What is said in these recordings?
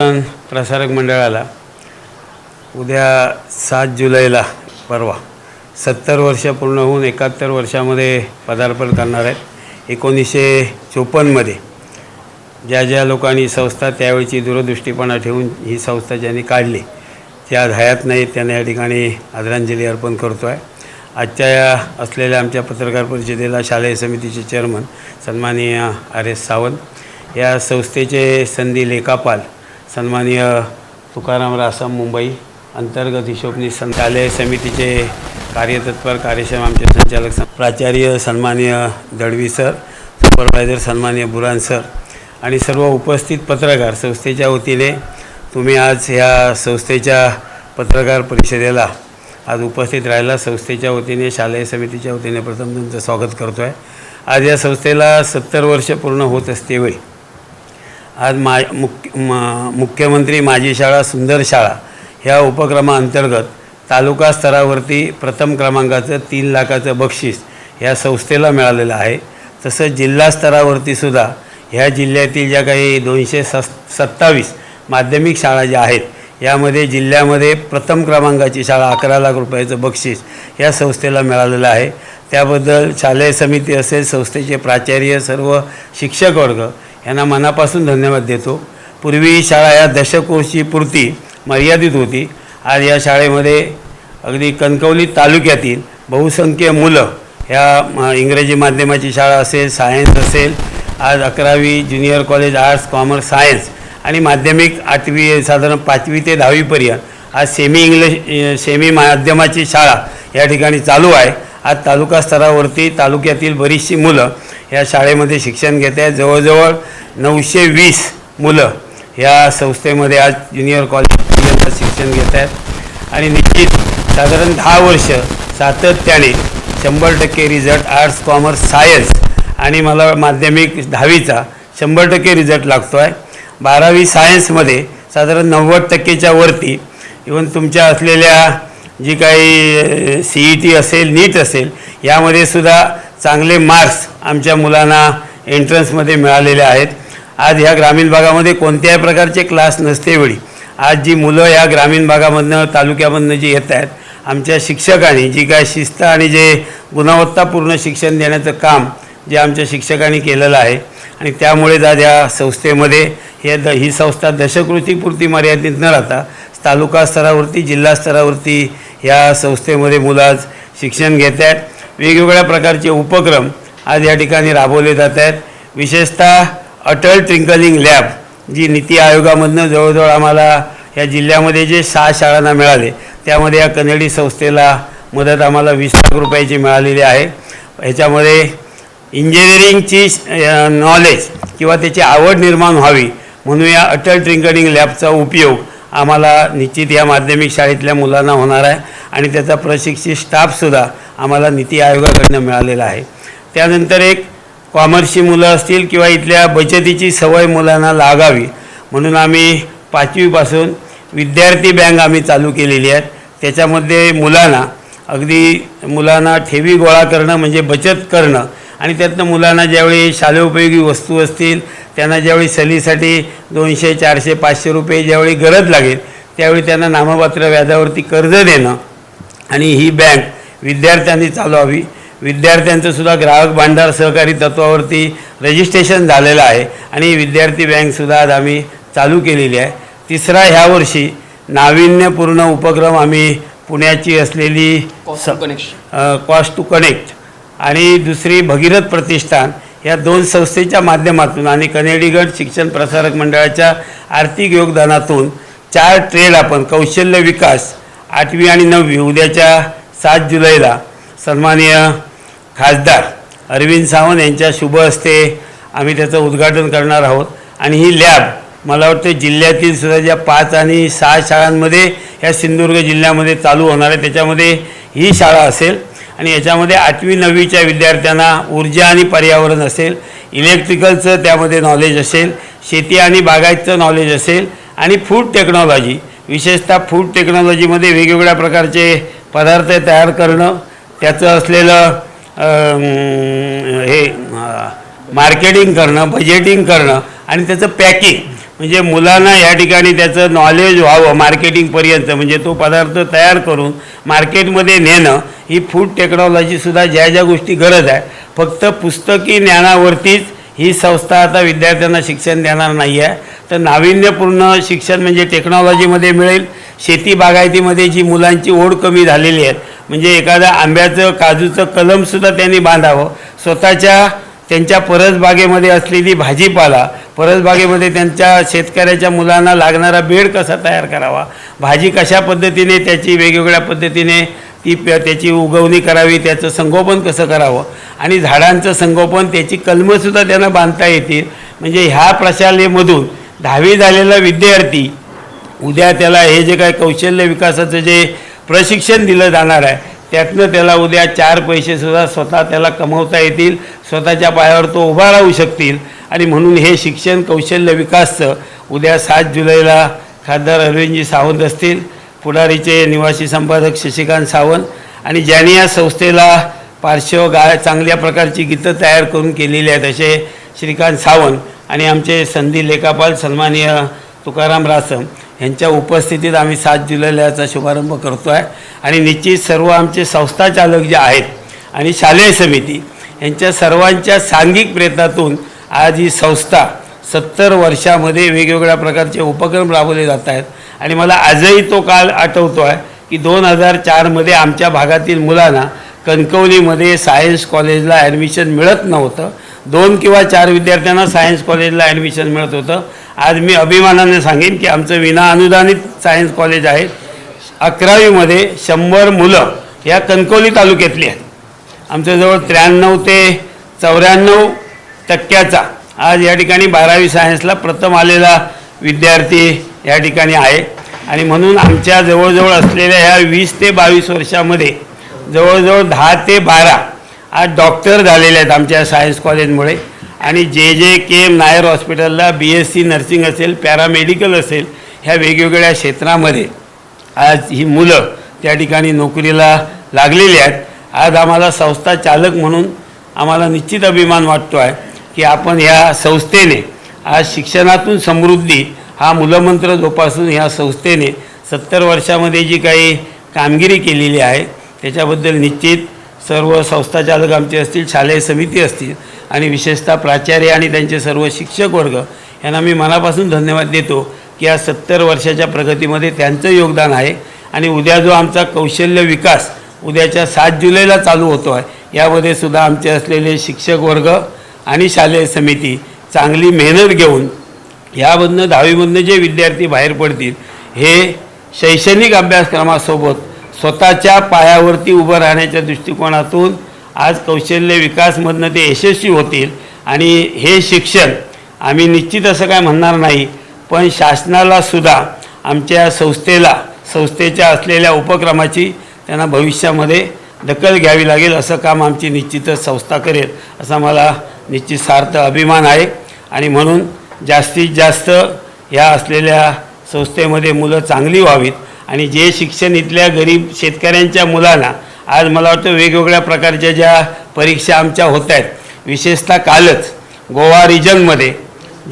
प्रसारक मंडळाला उद्या सात जुलैला परवा सत्तर वर्ष पूर्ण होऊन एकाहत्तर वर्षामध्ये पदार्पण करणार आहेत. एकोणीसशे चोपन्नमध्ये ज्या ज्या लोकांनी संस्था त्यावेळची दूरदृष्टीपणा ठेवून ही संस्था ज्यांनी काढली त्या हयात नाहीत त्यांना या ठिकाणी आदरांजली अर्पण करतो आहे आजच्या या असलेल्या आमच्या पत्रकार परिषदेला शालेय समितीचे चेअरमन सन्माननीय आर एस सावंत या संस्थेचे संधी लेखापाल सन्माननीय तुकाराम रासम मुंबई अंतर्गत हिशोबनी संचालय समितीचे कार्यतत्पर कार्यक्षम आमचे संचालक प्राचार्य सन्माननीय दळवी सर सुपरवायझर सन्माननीय बुरान सर आणि सर्व उपस्थित पत्रकार संस्थेच्या वतीने तुम्ही आज ह्या संस्थेच्या पत्रकार परिषदेला आज उपस्थित राहायला संस्थेच्या वतीने शालेय समितीच्या वतीने प्रथम तुमचं स्वागत करतो आहे आज या संस्थेला सत्तर वर्ष पूर्ण होत असते वेळी आज मा मुख्य म- मुख्यमंत्री माझी शाळा सुंदर शाळा ह्या उपक्रमाअंतर्गत तालुका स्तरावरती प्रथम क्रमांकाचं तीन लाखाचं बक्षीस ह्या संस्थेला मिळालेलं आहे. तसंच जिल्हा स्तरावरतीसुद्धा ह्या जिल्ह्यातील ज्या काही दोनशे सस सत्तावीस माध्यमिक शाळा ज्या आहेत यामध्ये जिल्ह्यामध्ये प्रथम क्रमांकाची शाळा अकरा लाख रुपयाचं बक्षीस या संस्थेला मिळालेलं आहे. त्याबद्दल शालेय समिती असेल संस्थेचे प्राचार्य सर्व शिक्षक वर्ग यांना मनापासून धन्यवाद देतो. पूर्वी शाळा या दशकोशी पुरती मर्यादित होती. आज या शाळेमध्ये अगदी कणकवली तालुक्यातील बहुसंख्य मुलं ह्या इंग्रजी माध्यमाची शाळा असेल सायन्स असेल आज अकरावी junior college arts commerce science आणि माध्यमिक आठवी साधारण पाचवी ते दहावीपर्यंत आज सेमी इंग्लिश सेमी माध्यमाची शाळा या ठिकाणी चालू आहे. आज तालुका स्तरावरती तालुक्यातील बरीचशी मुलं या शाळेमध्ये शिक्षण घेत आहेत. जवळजवळ नऊशे वीस मुलं या संस्थेमध्ये आज ज्युनियर कॉलेजपर्यंत शिक्षण घेत आहेत. आणि निश्चित साधारण दहा वर्ष सातत्याने शंभर टक्के रिझल्ट आर्ट्स कॉमर्स सायन्स आणि मला माध्यमिक दहावीचा शंभर टक्के रिझल्ट लागतो आहे बारावी सायन्समध्ये साधारण नव्वद टक्केच्या वरती. इवन तुमच्या असलेल्या जी काही सी ई टी असेल नीट असेल यामध्ये सुद्धा चांगले मार्क्स आमच्या मुलांना एंट्रन्समध्ये मिळालेले आहेत. आज ह्या ग्रामीण भागामध्ये कोणत्याही प्रकारचे क्लास नसते वेळी आज जी मुलं ह्या ग्रामीण भागामधनं तालुक्यामधनं जी येत आहेत आमच्या शिक्षकांनी जी काय शिस्त आणि जे गुणवत्तापूर्ण शिक्षण देण्याचं काम जे आमच्या शिक्षकांनी केलेलं आहे आणि त्यामुळेच आज या संस्थेमध्ये हे द ही संस्था दशकृतीपुरती मर्यादित न राहता तालुका स्तरावरती जिल्हा स्तरावरती या संस्थेमध्ये मुलं आज शिक्षण घेत आहेत. वेगवेगळ्या प्रकारचे उपक्रम आज या ठिकाणी राबवले जात आहेत. विशेषतः अटल ट्रिंकलिंग लॅब जी नीती आयोगामधनं जवळजवळ आम्हाला या जिल्ह्यामध्ये जे सहा शाळांना मिळाले त्यामध्ये या कन्नडी संस्थेला मदत आम्हाला वीस लाख रुपयाची मिळालेली आहे. ह्याच्यामध्ये इंजिनिअरिंगची नॉलेज किंवा त्याची आवड निर्माण व्हावी म्हणून या अटल ट्रिंकलिंग लॅबचा उपयोग आम्हाला निश्चित या माध्यमिक शाळेतल्या मुलांना होणार आहे आणि त्याचा प्रशिक्षित स्टाफसुद्धा आम्हाला नीती आयोगाकडनं मिळालेला आहे. त्यानंतर एक कॉमर्सची मुलं असतील किंवा इथल्या बचतीची सवय मुलांना लागावी म्हणून आम्ही पाचवीपासून विद्यार्थी बँक आम्ही चालू केलेली आहे. त्याच्यामध्ये मुलांना अगदी मुलांना ठेवी गोळा करणं म्हणजे बचत करणं आणि त्यातनं मुलांना ज्यावेळी शालेयोपयोगी वस्तू असतील त्यांना ज्यावेळी सलीसाठी दोनशे चारशे पाचशे रुपये ज्यावेळी गरज लागेल त्यावेळी त्यांना नाममात्र व्याजावरती कर्ज देणं. आणि ही बँक विद्यार्थ्यांनी चालवावी. विद्यार्थ्यांचं सुद्धा ग्राहक भांडार सहकारी तत्वावरती रजिस्ट्रेशन झालेलं आहे आणि विद्यार्थी बँकसुद्धा आज आम्ही चालू केलेली आहे. तिसरा ह्या वर्षी नाविन्यपूर्ण उपक्रम आम्ही पुण्याची असलेली कॉस्ट टू कनेक्ट आणि दुसरी भगीरथ प्रतिष्ठान या दोन संस्थेच्या माध्यमातून आणि कनेडीगड शिक्षण प्रसारक मंडळाच्या आर्थिक योगदानातून चार ट्रेड आपण कौशल्य विकास आठवी आणि नववी उद्याच्या सात जुलैला सन्माननीय खासदार अरविंद सावंत यांच्या शुभ हस्ते आम्ही त्याचं उद्घाटन करणार आहोत. आणि ही लॅब मला वाटतं जिल्ह्यातील सुद्धा ज्या पाच आणि सहा शाळांमध्ये ह्या सिंधुदुर्ग जिल्ह्यामध्ये चालू होणार आहे त्याच्यामध्ये ही शाळा असेल. आणि याच्यामध्ये आठवी नववीच्या विद्यार्थ्यांना ऊर्जा आणि पर्यावरण असेल इलेक्ट्रिकलचं त्यामध्ये नॉलेज असेल शेती आणि बागायतचं नॉलेज असेल आणि फूड टेक्नॉलॉजी विशेषतः फूड टेक्नॉलॉजीमध्ये वेगवेगळ्या प्रकारचे पदार्थ तयार करणं त्याचं असलेलं हे मार्केटिंग करणं बजेटिंग करणं आणि त्याचं पॅकिंग म्हणजे मुलांना या ठिकाणी त्याचं नॉलेज व्हावं मार्केटिंगपर्यंत म्हणजे तो पदार्थ तयार करून मार्केटमध्ये नेणं ही फूड टेक्नॉलॉजीसुद्धा ज्या ज्या गोष्टी गरज आहे. फक्त पुस्तकी ज्ञानावरतीच ही संस्था आता विद्यार्थ्यांना शिक्षण देणार नाही आहे तर नाविन्यपूर्ण शिक्षण म्हणजे टेक्नॉलॉजीमध्ये मिळेल. शेती बागायतीमध्ये जी मुलांची ओढ कमी झालेली आहे. म्हणजे एखाद्या आंब्याचं काजूचं कलमसुद्धा त्यांनी बांधावं. स्वतःच्या त्यांच्या परसबागेमध्ये असलेली भाजीपाला परसबागेमध्ये त्यांच्या शेतकऱ्याच्या मुलांना लागणारा बेड कसा तयार करावा? भाजी कशा पद्धतीने त्याची वेगवेगळ्या पद्धतीने ती प त्याची उगवणी करावी त्याचं संगोपन कसं करावं? आणि झाडांचं संगोपन त्याची कलमंसुद्धा त्यांना बांधता येतील. म्हणजे ह्या प्रशालेमधून दहावी झालेला विद्यार्थी उद्या त्याला हे जे काय कौशल्य विकासाचं जे प्रशिक्षण दिलं जाणार आहे त्यातनं त्याला उद्या चार पैसेसुद्धा स्वतः त्याला कमवता येतील स्वतःच्या पायावर तो उभा राहू शकतील. आणि म्हणून हे शिक्षण कौशल्य विकासचं उद्या सात जुलैला खासदार अरविंदजी सावंत असतील पुढारीचे निवासी संपादक शशिकांत सावंत आणि ज्यांनी या संस्थेला पार्श्व गा चांगल्या प्रकारची गीतं तयार करून केलेली आहेत असे श्रीकांत सावंत आणि आमचे संधी लेखापाल सन्माननीय तुकाराम रासम यांच्या उपस्थितीत आम्ही सात जुलैला याचा शुभारंभ करतो आहे आणि निश्चित सर्व आमचे संस्थाचालक जे आहेत आणि शालेय समिती यांच्या सर्वांच्या सांघिक प्रयत्नातून आज ही संस्था सत्तर वर्षामध्ये वेगवेगळ्या प्रकारचे उपक्रम राबवले जात आहेत. आणि मला आजही तो काळ आठवतो आहे की दोन हजार चारमध्ये आमच्या भागातील मुलांना कणकवलीमध्ये सायन्स कॉलेजला ॲडमिशन मिळत नव्हतं. दोन किंवा चार विद्यार्थ्यांना सायन्स कॉलेजला ॲडमिशन मिळत होतं. आज मी अभिमानाने सांगेन की आमचं विना अनुदानित सायन्स कॉलेज आहे. अकरावीमध्ये शंभर मुलं या कणकवली तालुक्यातली आहेत. आमच्याजवळ त्र्याण्णव ते चौऱ्याण्णव टक्क्याचा आज या ठिकाणी बारावी सायन्सला प्रथम आलेला विद्यार्थी या ठिकाणी आहे. आणि म्हणून आमच्या जवळजवळ असलेल्या ह्या वीस ते बावीस वर्षामध्ये जवळजवळ दहा ते बारा आज डॉक्टर झालेले आहेत आमच्या सायन्स कॉलेजमुळे आणि जे जे के एम नायर हॉस्पिटलला बी एस सी नर्सिंग असेल पॅरामेडिकल असेल ह्या वेगवेगळ्या क्षेत्रामध्ये आज ही मुलं त्या ठिकाणी नोकरीला लागलेली आहेत. आज आम्हाला संस्था चालक म्हणून आम्हाला निश्चित अभिमान वाटतो आहे की आपण ह्या संस्थेने आज शिक्षणातून समृद्धी हा मूलमंत्र जोपासून ह्या संस्थेने सत्तर वर्षामध्ये जी काही कामगिरी केलेली आहे त्याच्याबद्दल निश्चित सर्व संस्थाचालक आमचे असतील शालेय समिती असतील आणि विशेषतः प्राचार्य आणि त्यांचे सर्व शिक्षक वर्ग यांना मी मनापासून धन्यवाद देतो की या सत्तर वर्षाच्या प्रगतीमध्ये त्यांचं योगदान आहे. आणि उद्या जो आमचा कौशल्य विकास उद्याच्या सात जुलैला चालू होतो आहे यामध्ये सुद्धा आमचे असलेले शिक्षक वर्ग आणि शालेय समिती चांगली मेहनत घेऊन यामधनं दहावीमधनं जे विद्यार्थी बाहेर पडतील हे शैक्षणिक अभ्यासक्रमासोबत स्वतःच्या पायावरती उभं राहण्याच्या दृष्टिकोनातून आज कौशल्य विकासमधनं ते यशस्वी होतील. आणि हे शिक्षण आम्ही निश्चित असं काय म्हणणार नाही पण शासनाला सुद्धा आमच्या संस्थेला संस्थेच्या असलेल्या उपक्रमाची त्यांना भविष्यामध्ये दखल घ्यावी लागेल असं काम आमची निश्चितच संस्था करेल असा मला निश्चित सार्थ अभिमान आहे. आणि म्हणून जास्तीत जास्त ह्या असलेल्या संस्थेमध्ये मुलं चांगली व्हावीत आणि जे शिक्षण इथल्या गरीब शेतकऱ्यांच्या मुलांना आज मला वाटतं वेगवेगळ्या प्रकारच्या ज्या परीक्षा आमच्या होत आहेत विशेषतः कालच गोवा रिजनमध्ये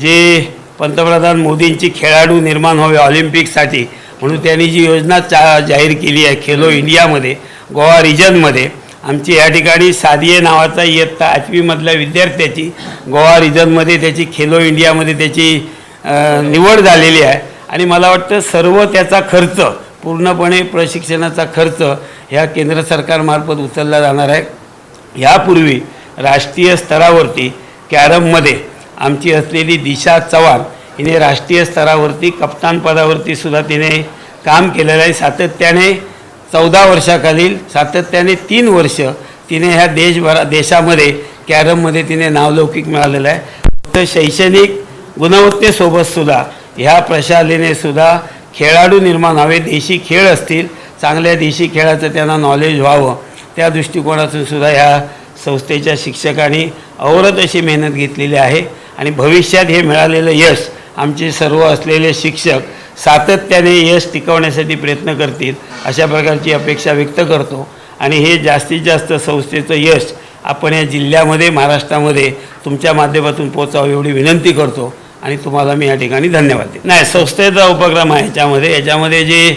जे पंतप्रधान मोदींची खेळाडू निर्माण व्हावे ऑलिम्पिकसाठी म्हणून त्यांनी जी योजना चा जाहीर केली आहे खेलो इंडियामध्ये गोवा रिजनमध्ये आमची या ठिकाणी सादिये नावाचा इयत्ता आठवीमधल्या विद्यार्थ्याची गोवा रिजनमध्ये त्याची खेलो इंडियामध्ये त्याची निवड झालेली आहे. आणि मला वाटतं सर्व त्याचा खर्च पूर्णपणे प्रशिक्षणाचा खर्च ह्या केंद्र सरकारमार्फत उचलला जाणार आहे. यापूर्वी राष्ट्रीय स्तरावरती कॅरममध्ये आमची असलेली दिशा चव्हाण हिने राष्ट्रीय स्तरावरती कप्तान पदावरती सुद्धा तिने काम केलेलं आहे. सातत्याने चौदा वर्षाखालील सातत्याने तीन वर्ष तिने ह्या देशभरा देशामध्ये कॅरममध्ये तिने नावलौकिक मिळालेलं आहे. तर शैक्षणिक गुणवत्तेसोबतसुद्धा ह्या प्रशालेने सुद्धा खेळाडू निर्माण हवे देशी खेळ असतील चांगल्या देशी खेळाचं त्यांना नॉलेज व्हावं. त्या दृष्टिकोनातून सुद्धा ह्या संस्थेच्या शिक्षकांनी औरत अशी मेहनत घेतलेली आहे आणि भविष्यात हे मिळालेलं यश आमचे सर्व असलेले शिक्षक सातत्याने यश टिकवण्यासाठी प्रयत्न करतील अशा प्रकारची अपेक्षा व्यक्त करतो. आणि हे जास्तीत जास्त संस्थेचं यश आपण या जिल्ह्यामध्ये महाराष्ट्रामध्ये तुमच्या माध्यमातून पोचावं एवढी विनंती करतो. आणि तुम्हाला मी या ठिकाणी धन्यवाद देतो नाही संस्थेचा उपक्रम आहे याच्यामध्ये. याच्यामध्ये जी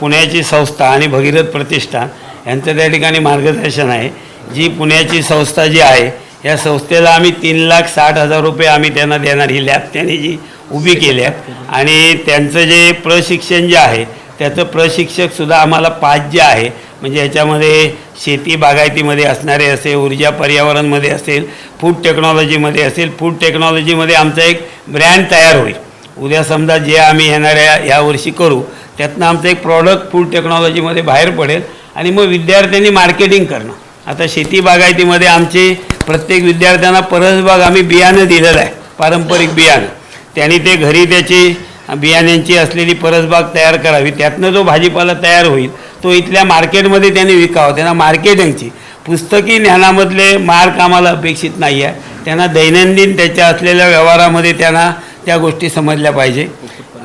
पुण्याची संस्था आणि भगीरथ प्रतिष्ठान यांचं त्या ठिकाणी मार्गदर्शन आहे. जी पुण्याची संस्था जी आहे या संस्थेला आम्ही तीन लाख साठ हजार रुपये आम्ही त्यांना देणार. ही लॅब त्यांनी जी उभी केली आहे. आणि त्यांचं जे प्रशिक्षण जे आहे त्याचं प्रशिक्षकसुद्धा आम्हाला पाच जे आहे म्हणजे याच्यामध्ये शेती बागायतीमध्ये असणारे असेल ऊर्जा पर्यावरणमध्ये असेल फूड टेक्नॉलॉजीमध्ये असेल फूड टेक्नॉलॉजीमध्ये आमचा एक ब्रँड तयार होईल. उद्या समजा जे आम्ही येणाऱ्या ह्या वर्षी करू त्यातनं आमचं एक प्रॉडक्ट फूड टेक्नॉलॉजीमध्ये बाहेर पडेल आणि मग विद्यार्थ्यांनी मार्केटिंग करणं. आता शेती बागायतीमध्ये आमचे प्रत्येक विद्यार्थ्यांना परसबाग आम्ही बियाणं दिलेलं आहे पारंपरिक बियाणं. त्यांनी ते घरी त्याची बियाण्यांची असलेली परसबाग तयार करावी त्यातनं जो भाजीपाला तयार होईल तो इथल्या मार्केटमध्ये त्यांनी विकावा त्यांना मार्केटिंगची पुस्तकी ज्ञानामधले मार्क आम्हाला अपेक्षित नाही आहे त्यांना दैनंदिन त्याच्या असलेल्या व्यवहारामध्ये त्यांना त्या गोष्टी समजल्या पाहिजे.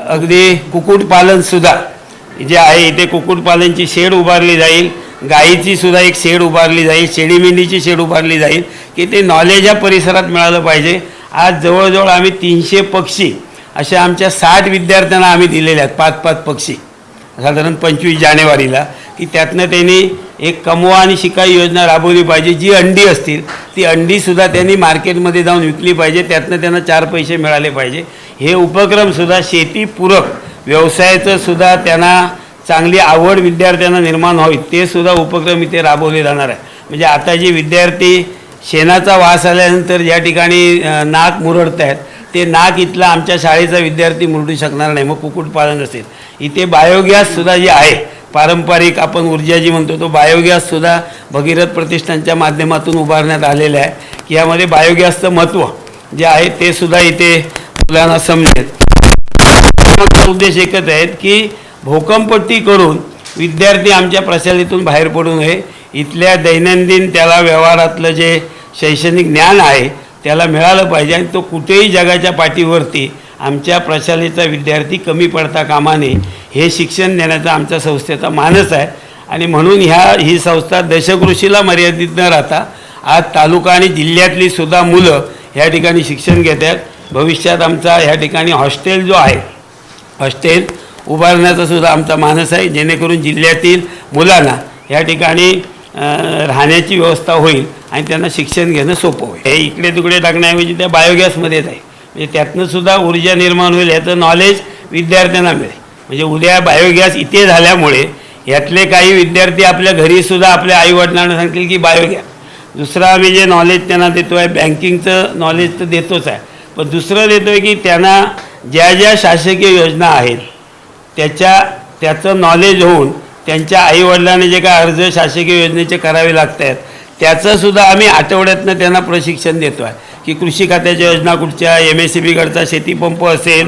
अगदी कुक्कुटपालनसुद्धा जे आहे इथे कुक्कुटपालनची शेड उभारली जाईल गायीची सुद्धा एक शेड उभारली जाईल शेळीमेंढीची शेड उभारली जाईल की ते नॉलेज या परिसरात मिळालं पाहिजे. आज जवळजवळ आम्ही तीनशे पक्षी अशा आमच्या साठ विद्यार्थ्यांना आम्ही दिलेल्या आहेत पाच पाच पक्षी. साधारण पंचवीस जानेवारीला की त्यातनं त्यांनी एक कमवा आणि शिकाई योजना राबवली पाहिजे. जी अंडी असतील ती अंडीसुद्धा त्यांनी मार्केटमध्ये जाऊन विकली पाहिजे. त्यातनं त्यांना चार पैसे मिळाले पाहिजे. हे उपक्रमसुद्धा शेतीपूरक व्यवसायाचं सुद्धा त्यांना चांगली आवड विद्यार्थ्यांना निर्माण व्हावी ते सुद्धा उपक्रम इथे राबवले जाणार आहे. म्हणजे आता जे विद्यार्थी शेणाचा वास आल्यानंतर ज्या ठिकाणी नाक मुरडत आहेत ते नाक इथला आमच्या शाळेचा विद्यार्थी मुरडू शकणार नाही मग कुक्कुटपालन असेल. इथे बायोगॅससुद्धा जे आहे पारंपरिक आपण ऊर्जा जी म्हणतो तो बायोगॅससुद्धा भगीरथ प्रतिष्ठानच्या माध्यमातून उभारण्यात आलेला आहे. की यामध्ये बायोगॅसचं महत्त्व जे आहे ते सुद्धा इथे मुलांना समजेल. उद्देश एकच आहेत की भोकंपट्टी करून विद्यार्थी आमच्या प्रशालेतून बाहेर पडू नये. इथल्या दैनंदिन त्याला व्यवहारातलं जे शैक्षणिक ज्ञान आहे त्याला मिळालं पाहिजे आणि तो कुठेही जगाच्या पाठीवरती आमच्या प्रशालेचा विद्यार्थी कमी पडता कामा नये हे शिक्षण देण्याचा आमच्या संस्थेचा मानस आहे. आणि म्हणून ह्या ही संस्था दशकृषीला मर्यादित न राहता आज तालुका आणि जिल्ह्यातली सुद्धा मुलं ह्या ठिकाणी शिक्षण घेत आहेत. भविष्यात आमचा ह्या ठिकाणी हॉस्टेल जो आहे हॉस्टेल उभारण्याचा सुद्धा आमचा मानस आहे. जेणेकरून जिल्ह्यातील मुलांना या ठिकाणी राहण्याची व्यवस्था होईल. आणि त्यांना शिक्षण घेणं सोपं होईल. हे इकडे तिकडे टाकण्याऐवजी त्या बायोगॅसमध्येच आहे म्हणजे त्यातनं सुद्धा ऊर्जा निर्माण होईल याचं नॉलेज विद्यार्थ्यांना मिळेल. म्हणजे उद्या बायोगॅस इथे झाल्यामुळे यातले काही विद्यार्थी आपल्या घरीसुद्धा आपल्या आईवडिलांना सांगतील की बायोगॅस दुसरा आम्ही जे नॉलेज त्यांना देतो आहे बँकिंगचं नॉलेज तर देतोच आहे. पण दुसरं देतो आहे की त्यांना ज्या ज्या शासकीय योजना आहेत त्याच्या त्याचं नॉलेज होऊन त्यांच्या आईवडिलांनी जे काय अर्ज शासकीय योजनेचे करावे लागत आहेत त्याचंसुद्धा आम्ही आठवड्यातनं त्यांना प्रशिक्षण देतो आहे की कृषी खात्याच्या योजना कुठच्या एम एस सी बीकडचा शेतीपंप असेल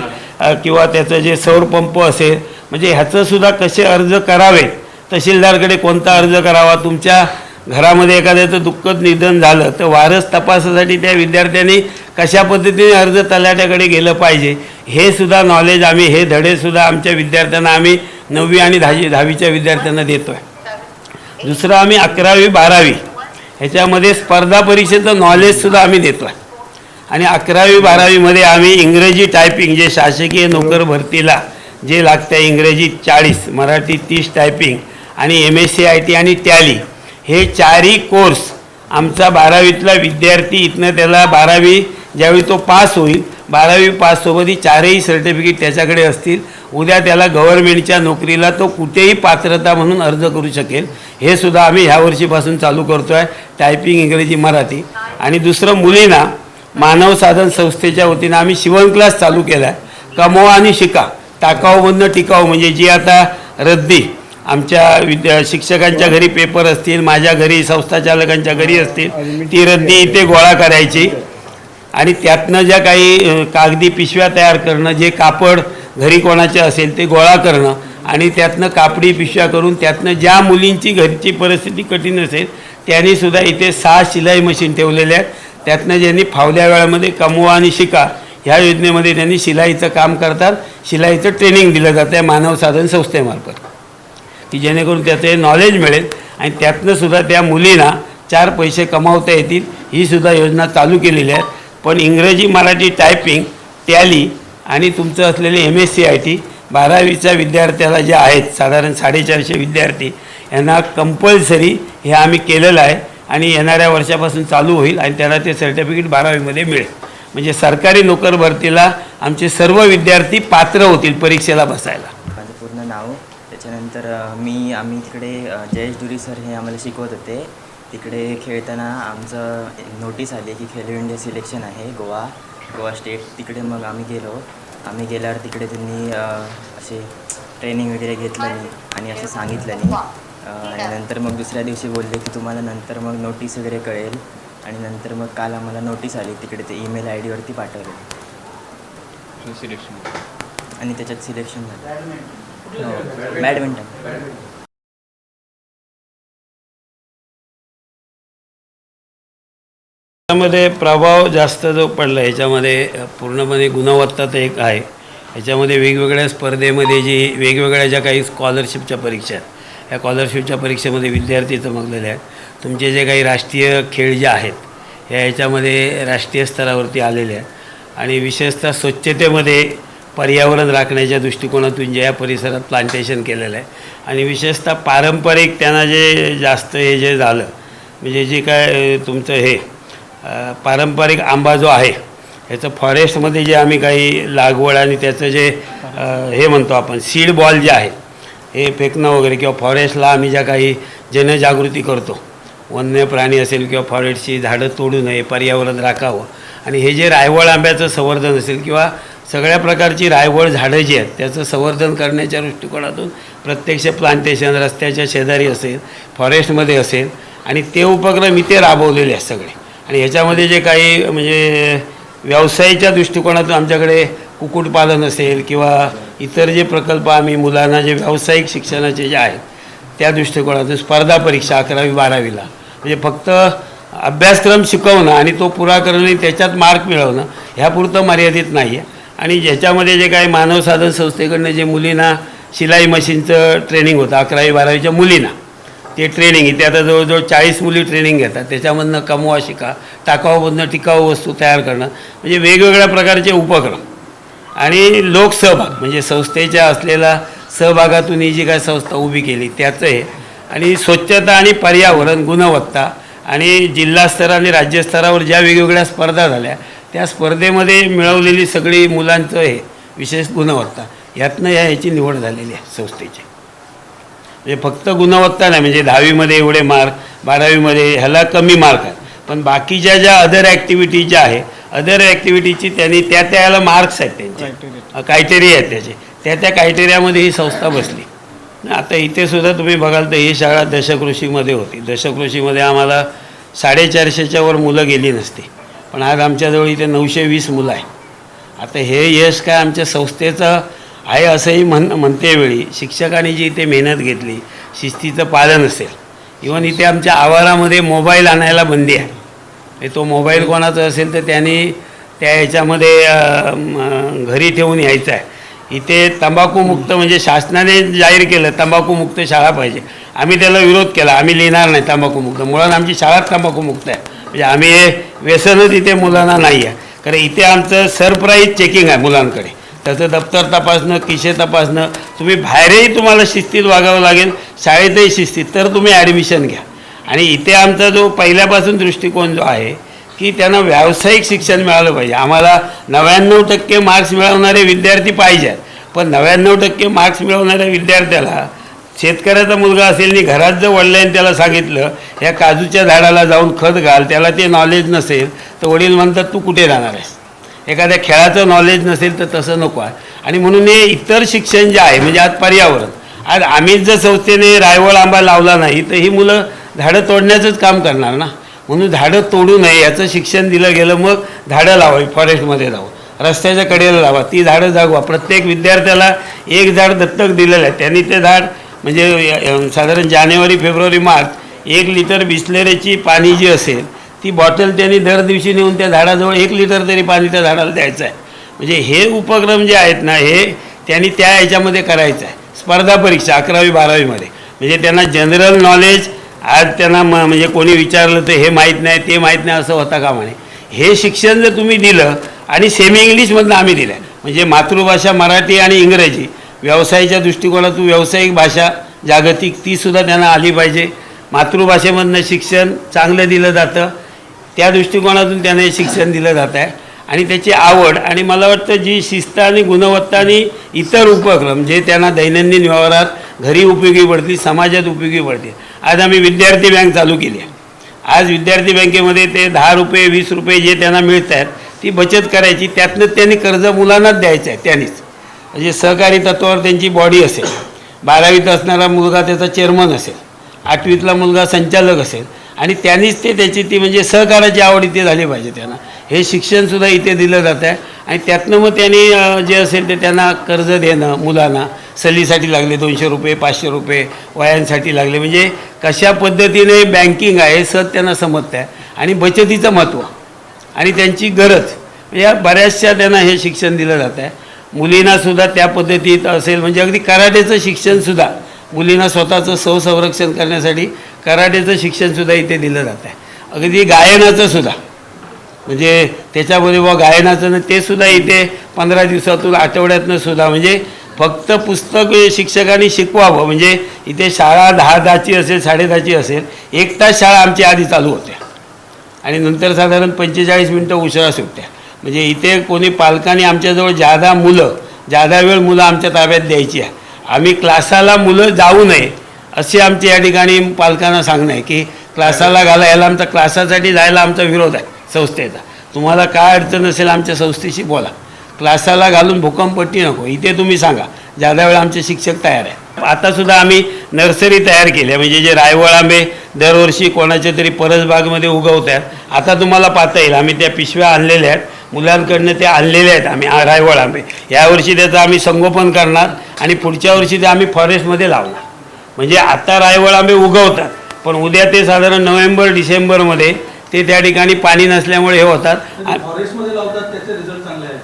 किंवा त्याचं जे सौर पंप असेल म्हणजे ह्याचंसुद्धा कसे अर्ज करावे तहसीलदारकडे कोणता अर्ज करावा तुमच्या घरामध्ये एखाद्याचं दुःखद निधन झालं तर वारस तपासासाठी त्या विद्यार्थ्यांनी कशा पद्धतीने अर्ज तलाट्याकडे गेलं पाहिजे हे सुद्धा नॉलेज आम्ही हे धडेसुद्धा आमच्या विद्यार्थ्यांना आम्ही नववी आणि दहावी दहावीच्या विद्यार्थ्यांना देतो आहे दुसरं आम्ही अकरावी बारावी ह्याच्यामध्ये स्पर्धा परीक्षेचं नॉलेजसुद्धा आम्ही देतो. आहे आणि अकरावी बारावीमध्ये आम्ही इंग्रजी टायपिंग जे शासकीय नोकर भरतीला जे लागतं आहे इंग्रजी चाळीस मराठी तीस टायपिंग आणि M S C I T आणि टॅली हे चारही कोर्स आमचा बारावीतला विद्यार्थी इथनं त्याला बारावी ज्यावेळी तो पास होईल बारावी पाससोबत ही चारही सर्टिफिकेट त्याच्याकडे असतील. उद्या त्याला गव्हर्नमेंटच्या नोकरीला तो कुठेही पात्रता म्हणून अर्ज करू शकेल. हे सुद्धा आम्ही ह्या वर्षीपासून चालू करतो आहे टायपिंग इंग्रजी मराठी. आणि दुसरं मुलींना मानव साधन संस्थेच्या वतीनं आम्ही शिवण क्लास चालू केला आहे कमवा आणि शिका टाकाऊमधनं टिकाऊ. म्हणजे जी आता रद्दी आमच्या विद्या शिक्षकांच्या घरी पेपर असतील माझ्या घरी संस्थाचालकांच्या घरी असतील ती रद्दी इथे गोळा करायची. आणि त्यातनं ज्या काही कागदी पिशव्या तयार करणं जे कापड घरी कोणाचे असेल ते गोळा करणं आणि त्यातनं कापडी पिशव्या करून त्यातनं ज्या मुलींची घरची परिस्थिती कठीण असेल त्यांनी सुद्धा इथे सहा शिलाई मशीन ठेवलेल्या आहेत. त्यातनं ज्यांनी फावल्या वेळामध्ये कमवा आणि शिका ह्या योजनेमध्ये त्यांनी शिलाईचं काम करतात. शिलाईचं ट्रेनिंग दिलं जातं आहे मानव साधन संस्थेमार्फत. की जेणेकरून त्याचं हे नॉलेज मिळेल आणि त्यातनंसुद्धा त्या मुलींना चार पैसे कमावता येतील ही सुद्धा योजना चालू केलेली आहे. पण इंग्रजी मराठी टायपिंग टॅली आणि तुमचं असलेले M S C I T बारावीच्या विद्यार्थ्याला जे आहेत साधारण साडेचारशे विद्यार्थी यांना कंपल्सरी हे आम्ही केलेलं आहे आणि येणाऱ्या वर्षापासून चालू होईल आणि त्याला ते सर्टिफिकेट बारावीमध्ये मिळेल. म्हणजे सरकारी नोकर भरतीला आमचे सर्व विद्यार्थी पात्र होतील परीक्षेला बसायला. माझं पूर्ण नाव. त्याच्यानंतर अ, मी आम्ही तिकडे अ, जयेश दुरी सर हे आम्हाला शिकवत होते. तिकडे खेळताना आमचं एक नोटीस आली की खेलो इंडिया सिलेक्शन आहे गोवा गोवा स्टेट तिकडे मग आम्ही गेलो. आम्ही गेल्यावर तिकडे त्यांनी असे ट्रेनिंग वगैरे घेतलं नाही आणि असं सांगितलं नाही. आणि नंतर मग दुसऱ्या दिवशी बोलले की तुम्हाला नंतर मग नोटीस वगैरे कळेल. आणि नंतर मग काल आम्हाला नोटीस आली तिकडे ते ईमेल आय डीवरती पाठवले. सिलेक्शन आणि त्याच्यात सिलेक्शन झालं. हो. बॅडमिंटन त्यामध्ये प्रभाव जास्त जो पडला याच्यामध्ये पूर्णपणे गुणवत्ता तर एक आहे. याच्यामध्ये वेगवेगळ्या स्पर्धेमध्ये जी वेगवेगळ्या ज्या काही स्कॉलरशिपच्या परीक्षा आहेत या स्कॉलरशिपच्या परीक्षेमध्ये विद्यार्थी चमकलेले आहेत. तुमचे जे काही राष्ट्रीय खेळ जे आहेत या याच्यामध्ये राष्ट्रीय स्तरावरती आलेले आहेत. आणि विशेषतः स्वच्छतेमध्ये पर्यावरण राखण्याच्या दृष्टिकोनातून जे या परिसरात प्लांटेशन केलेलं आहे. आणि विशेषतः पारंपरिक त्यांना जे जास्त हे जे झालं म्हणजे जे काय तुमचं हे पारंपरिक आंबा जो आहे ह्याचं फॉरेस्टमध्ये जे आम्ही काही लागवड आणि त्याचं जे हे म्हणतो आपण सीड बॉल जे आहे हे फेकणं वगैरे किंवा फॉरेस्टला आम्ही ज्या काही जनजागृती करतो वन्य प्राणी असेल किंवा फॉरेस्टची झाडं तोडू नये पर्यावरण राखावं आणि हे जे रायवळ आंब्याचं संवर्धन असेल किंवा सगळ्या प्रकारची रायवळ झाडं जी आहेत त्याचं संवर्धन करण्याच्या दृष्टिकोनातून प्रत्यक्ष प्लांटेशन रस्त्याच्या शेजारी असेल फॉरेस्टमध्ये असेल आणि ते उपक्रम इथे राबवलेले आहेत सगळे. आणि ह्याच्यामध्ये जे काही म्हणजे व्यवसायाच्या दृष्टिकोनातून आमच्याकडे कुक्कुटपालन असेल किंवा इतर जे प्रकल्प आम्ही मुलांना जे व्यावसायिक शिक्षणाचे जे आहेत त्या दृष्टिकोनातून स्पर्धा परीक्षा अकरावी बारावीला. म्हणजे फक्त अभ्यासक्रम शिकवणं आणि तो पुरा करणं त्याच्यात मार्क मिळवणं ह्यापुरतं मर्यादित नाही आहे आणि ज्याच्यामध्ये जे काही मानव साधन संस्थेकडनं जे मुलींना शिलाई मशीनचं ट्रेनिंग होतं अकरावी बारावीच्या मुलींना ते ट्रेनिंग इथे आता जवळजवळ चाळीस मुली ट्रेनिंग घेतात. त्याच्यामधनं कमवा शिका टाकावामधनं टिकाऊ वस्तू तयार करणं म्हणजे वेगवेगळ्या प्रकारचे उपक्रम. आणि लोकसहभाग म्हणजे संस्थेच्या असलेला सहभागातून ही जी काय संस्था उभी केली त्याचं हे. आणि स्वच्छता आणि पर्यावरण गुणवत्ता आणि जिल्हास्तर आणि राज्यस्तरावर ज्या वेगवेगळ्या स्पर्धा झाल्या त्या स्पर्धेमध्ये मिळवलेली सगळी मुलांचं हे विशेष गुणवत्ता यातनं या ह्याची निवड झालेली आहे संस्थेची. म्हणजे फक्त गुणवत्ता नाही म्हणजे दहावीमध्ये एवढे मार्क बारावीमध्ये ह्याला कमी मार्क आहेत. पण बाकीच्या ज्या अदर ॲक्टिव्हिटी ज्या आहे अदर ॲक्टिव्हिटीची त्यांनी त्या त्याला मार्क्स आहेत त्यांचे. क्रायटेरिया आहेत त्याचे. त्या त्या क्रायटेरियामध्ये ही संस्था बसली. आता इथे सुद्धा तुम्ही बघाल तर ही शाळा दशकृषीमध्ये होती. दशकृषीमध्ये आम्हाला साडेचारशेच्या वर मुलं गेली नसती. पण आज आमच्याजवळ इथे नऊशे वीस मुलं आहे आता हे यश काय आमच्या संस्थेचं आहे असंही म्हण म्हणते वेळी शिक्षकांनी जी इथे मेहनत घेतली शिस्तीचं पालन असेल. इवन इथे आमच्या आवारामध्ये मोबाईल आणायला बंदी आहे. म्हणजे तो मोबाईल कोणाचा असेल तर त्यांनी त्या ह्याच्यामध्ये घरी ठेवून यायचा आहे. इथे तंबाखूमुक्त म्हणजे शासनाने जाहीर केलं तंबाखूमुक्त शाळा पाहिजे. आम्ही त्याला विरोध केला आम्ही लिहिणार नाही तंबाखूमुक्त. मुळात आमची शाळाच तंबाखूमुक्त आहे. म्हणजे आम्ही हे व्यसनच इथे मुलांना नाही आहे. कारण इथे आमचं सरप्राईज चेकिंग आहे मुलांकडे. त्याचं दप्तर तपासणं किशे तपासणं तुम्ही बाहेरही तुम्हाला शिस्तीत वागावं लागेल शाळेतही शिस्तीत तर तुम्ही ॲडमिशन घ्या. आणि इथे आमचा जो पहिल्यापासून दृष्टिकोन जो आहे की त्यांना व्यावसायिक शिक्षण मिळालं पाहिजे. आम्हाला नव्याण्णव टक्के मार्क्स मिळवणारे विद्यार्थी पाहिजे आहेत पण नव्याण्णव टक्के मार्क्स मिळवणाऱ्या विद्यार्थ्याला शेतकऱ्याचा मुलगा असेल आणि घरात जर वडिलांनी त्याला सांगितलं या काजूच्या झाडाला जाऊन खत घाल त्याला ते नॉलेज नसेल तर वडील म्हणतात तू कुठे जाणार आहेस? एखाद्या खेळाचं नॉलेज नसेल तर तसं नको आहे. आणि म्हणून हे इतर शिक्षण जे आहे म्हणजे आज पर्यावरण आज आम्हीच जर संस्थेने रायवळ आंबा लावला नाही तर ही मुलं झाडं तोडण्याचंच काम करणार ना? म्हणून झाडं तोडू नये याचं शिक्षण दिलं गेलं मग झाडं लावावी फॉरेस्टमध्ये जावं. रस्त्याच्या कडेला लावा ती झाडं जागवा. प्रत्येक विद्यार्थ्याला एक झाड दत्तक दिलेलं आहे. त्यांनी ते झाड म्हणजे साधारण जानेवारी फेब्रुवारी मार्च एक लिटर बिस्लेरीची पाणी जी असेल ती बॉटल त्यांनी दर दिवशी नेऊन त्या झाडाजवळ एक लिटर तरी पाणी त्या झाडाला द्यायचं आहे. म्हणजे हे उपक्रम जे आहेत ना हे त्यांनी त्या ह्याच्यामध्ये करायचं आहे. स्पर्धा परीक्षा अकरावी बारावीमध्ये. म्हणजे त्यांना जनरल नॉलेज आज त्यांना म म्हणजे कोणी विचारलं तर हे माहीत नाही ते माहीत नाही असं होता का म्हणे हे शिक्षण जर तुम्ही दिलं आणि सेमी इंग्लिशमधनं आम्ही दिलं आहे म्हणजे मातृभाषा मराठी आणि इंग्रजी व्यवसायाच्या दृष्टिकोनातून व्यावसायिक भाषा जागतिक तीसुद्धा त्यांना आली पाहिजे. मातृभाषेमधनं शिक्षण चांगलं दिलं जातं. त्या दृष्टिकोनातून त्यांना हे शिक्षण दिलं जात आहे. आणि त्याची आवड आणि मला वाटतं जी शिस्त आणि गुणवत्ता आणि इतर उपक्रम जे त्यांना दैनंदिन व्यवहारात घरी उपयोगी पडतील समाजात उपयोगी पडतील. आज आम्ही विद्यार्थी बँक चालू केली आहे. आज विद्यार्थी बँकेमध्ये ते दहा रुपये वीस रुपये जे त्यांना मिळत आहेत ती बचत करायची. त्यातनं त्यांनी कर्ज मुलांनाच द्यायचं आहे त्यांनीच. म्हणजे सहकारी तत्वावर त्यांची बॉडी असेल. बारावीत असणारा मुलगा त्याचा चेअरमन असेल. आठवीतला मुलगा संचालक असेल. आणि त्यांनीच ते त्याची ती म्हणजे सहकाराची आवड इथे झाली पाहिजे त्यांना. हे शिक्षणसुद्धा इथे दिलं जातं आहे. आणि त्यातनं मग त्यांनी जे असेल ते त्यांना कर्ज देणं मुलांना. सल्लीसाठी लागले दोनशे रुपये पाचशे रुपये वयांसाठी लागले. म्हणजे कशा पद्धतीने बँकिंग आहे हे सहज त्यांना समजतं आहे. आणि बचतीचं महत्त्व आणि त्यांची गरज. म्हणजे या बऱ्याचशा त्यांना हे शिक्षण दिलं जातं आहे. मुलींनासुद्धा त्या पद्धतीत असेल. म्हणजे अगदी कराटेचं शिक्षणसुद्धा मुलींना स्वतःचं स्वसंरक्षण करण्यासाठी कराटेचं शिक्षणसुद्धा इथे दिलं जातं आहे. अगदी गायनाचं सुद्धा. म्हणजे त्याच्यामध्ये व गायनाचं ते सुद्धा इथे पंधरा दिवसातून आठवड्यातनं सुद्धा म्हणजे फक्त पुस्तक शिक्षकांनी शिकवावं. म्हणजे इथे शाळा दहा दहाची असेल साडेदहाची असेल एक तास शाळा आमची आधी चालू होत्या. आणि नंतर साधारण पंचेचाळीस मिनटं उशिरा सुटत्या. म्हणजे इथे कोणी पालकांनी आमच्याजवळ जादा मुलं जादा वेळ मुलं आमच्या ताब्यात द्यायची आहे. आम्ही क्लासाला मुलं जाऊ नये असे आमचे या ठिकाणी पालकांना सांगणं आहे की क्लासाला घाला याला आमचा क्लासासाठी जायला आमचा विरोध आहे संस्थेचा. तुम्हाला काय अडचण असेल आमच्या संस्थेशी बोला. क्लासाला घालून भूकंपट्टी नको इथे तुम्ही सांगा. जादा वेळा आमचे शिक्षक तयार आहे आतासुद्धा आम्ही नर्सरी तयार केली आहे. म्हणजे जे रायवळ आंबे दरवर्षी कोणाच्या तरी परसबागमध्ये उगवत आहेत. आता तुम्हाला पाहता येईल. आम्ही त्या पिशव्या आणलेल्या आहेत. मुलांकडनं त्या आणलेल्या आहेत आम्ही रायवळ आंबे. यावर्षी त्याचं आम्ही संगोपन करणार आणि पुढच्या वर्षी ते आम्ही फॉरेस्टमध्ये लावणार. म्हणजे आता रायवळ आंबे उगवतात. पण उद्या ते साधारण नोव्हेंबर डिसेंबरमध्ये ते त्या ठिकाणी पाणी नसल्यामुळे हे होतात. लावतात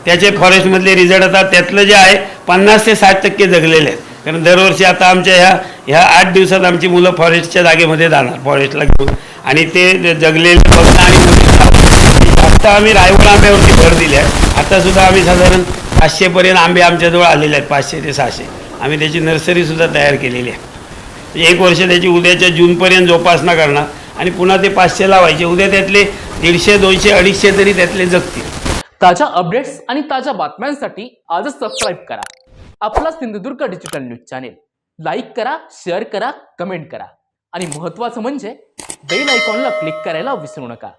त्याचे फॉरेस्टमधले रिझल्ट आता त्यातलं जे आहे पन्नास ते साठ टक्के जगलेले आहेत. कारण दरवर्षी आता आमच्या ह्या ह्या आठ दिवसात आमची मुलं फॉरेस्टच्या जागेमध्ये जाणार फॉरेस्टला घेऊन. आणि ते जगलेले बघणं आणि मुली लावणं. आता आम्ही रायवळ आंब्यावरती भर दिली आहे. आता सुद्धा आम्ही साधारण पाचशेपर्यंत आंबे आमच्याजवळ आलेले आहेत पाचशे ते सहाशे. आम्ही त्याची नर्सरीसुद्धा तयार केलेली आहे. म्हणजे एक वर्ष त्याची उद्याच्या जूनपर्यंत जोपासना करणार. आणि पुन्हा ते पाचशे लावायचे. उद्या त्यातले दीडशे दोनशे अडीचशे तरी त्यातले जगतील. ताज्या अपडेट्स आणि ताज्या बातम्यांसाठी आजच सबस्क्राईब करा. आपला Sindhudurg digital news channel like करा शेअर करा कमेंट करा. आणि महत्त्वाचं म्हणजे बेल आयकॉनला क्लिक करायला विसरू नका.